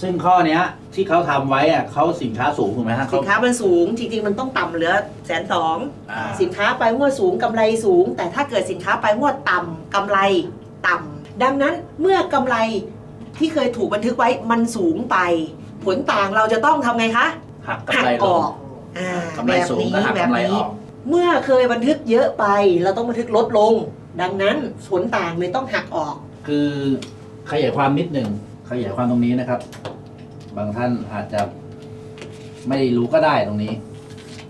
ซึ่งข้อเนี้ยที่เขาทำไว้อะเขาสินค้าสูงถูกไหมฮะสิเขา นค้ามันสูงจริง ๆ มันต้องต่ำเหลือแสนสองอ่า สินค้าไปงวดสูงกำไรสูง แต่ถ้าเกิดสินค้าไปงวดต่ำกำไรต่ำดังนั้นเมื่อกำไรที่เคยถูกบันทึกไว้มันสูงไป ผลต่างเราจะต้องทำไงคะหักหักำไรอลองกอ่ากำไรสูงก็หักแบบกำไรนี้ออกเมื่อเคยบันทึกเยอะไป เราต้องบันทึกลดลง ดังนั้นผลต่างเลยต้องหักออก คือขยายความนิดหนึ่ง ขยายความตรงนี้นะครับ บางท่านอาจจะไม่รู้ก็ได้ตรงนี้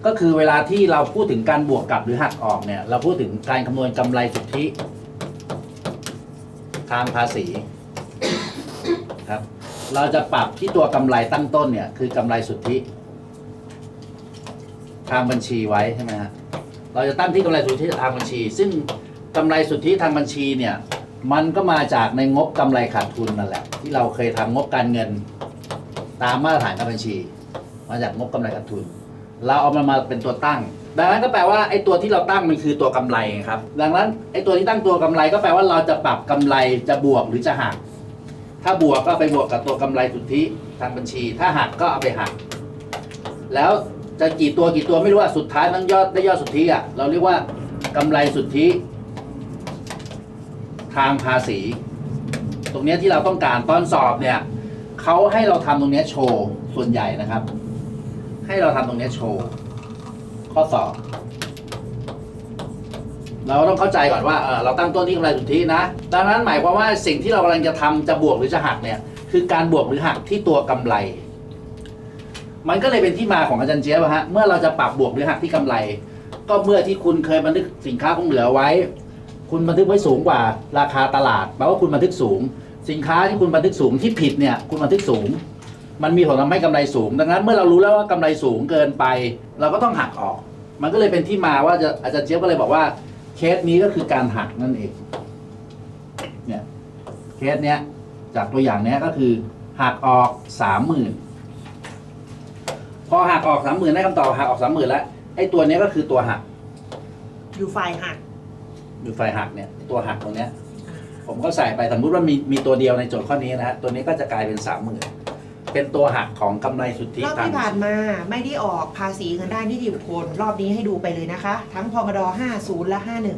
ก็คือเวลาที่เราพูดถึงการบวกกับหรือหักออกเนี่ย เราพูดถึงการคำนวณกำไรสุทธิทางภาษีครับ เราจะปรับที่ตัวกำไรตั้งต้นเนี่ย คือกำไรสุทธิ ทางบัญชีไว้ใช่ไหมฮะเราจะตั้งที่กำไรสุทธิทางบัญชี ซึ่งกำไรสุทธิทางบัญชีเนี่ย มันก็มาจากในงบกำไรขาดทุนนั่นแหละ ที่เราเคยทำงบการเงิน ตามมาตรฐานการบัญชี มาจากงบกำไรขาดทุน เราเอามันมาเป็นตัวตั้ง ดังนั้นก็แปลว่าไอ้ตัวที่เราตั้งมันคือตัวกำไรครับ ดังนั้นไอ้ตัวที่ตั้งตัวกำไรก็แปลว่าเราจะปรับกำไรจะบวกหรือจะหัก ถ้าบวกก็ไปบวกกับตัวกำไรสุทธิทางบัญชี ถ้าหักก็เอาไปหัก แล้วจะกี่ตัวกี่ตัวไม่รู้อะสุดท้ายทั้งยอดได้ยอดสุทธิอะเราเรียกว่ากำไรสุทธิทางภาษี ตรงนี้ที่เราต้องการตอนสอบเนี่ยเขาให้เราทำตรงนี้โชว์ส่วนใหญ่นะครับ ให้เราทำตรงนี้โชว์ข้อสอบเราต้องเข้าใจก่อนว่าเออเราตั้งต้นที่กำไรสุทธินะ ดังนั้นหมายความว่าสิ่งที่เรากำลังจะทำจะบวกหรือจะหักเนี่ย คือการบวกหรือหักที่ตัวกำไร มันก็เลยเป็นที่มาของอาจารย์เจี๊ยบฮะ เมื่อเราจะปรับบวกหรือหักที่กำไร ก็เมื่อที่คุณเคยบันทึกสินค้าคงเหลือไว้ คุณบันทึกไว้สูงกว่าราคาตลาดแปลว่าคุณบันทึกสูง สินค้าที่คุณบันทึกสูงที่ผิดเนี่ยคุณบันทึกสูง มันมีผลทำให้กำไรสูง ดังนั้นเมื่อเรารู้แล้วว่ากำไรสูงเกินไป เราก็ต้องหักออก มันก็เลยเป็นที่มาว่าจะอาจารย์เจี๊ยบก็เลยบอกว่าเคสนี้ก็คือการหักนั่นเองเนี่ยเคสเนี้ยจากตัวอย่างเนี้ยก็คือหักออกสามหมื่นพอหักออกสามหมื่นได้คำตอบหักออกสามหมื่นแล้วไอ้ตัวเนี้ยก็คือตัวหัก อยู่ฝ่ายหัก ดูไฟหักเนี่ยตัวหักตรงเนี้ย ผมก็ใส่ไปสมมติว่ามีมีตัวเดียวในโจทย์ข้อนี้นะฮะตัวนี้ก็จะกลายเป็นสามหมื่นเป็นตัวหักของกำไรสุทธิรอบทางที่ผ่านมาไม่ได้ออกภาษีเงินได้นิติบุคคล รอบนี้ให้ดูไปเลยนะคะ ทั้งพมด50 และ51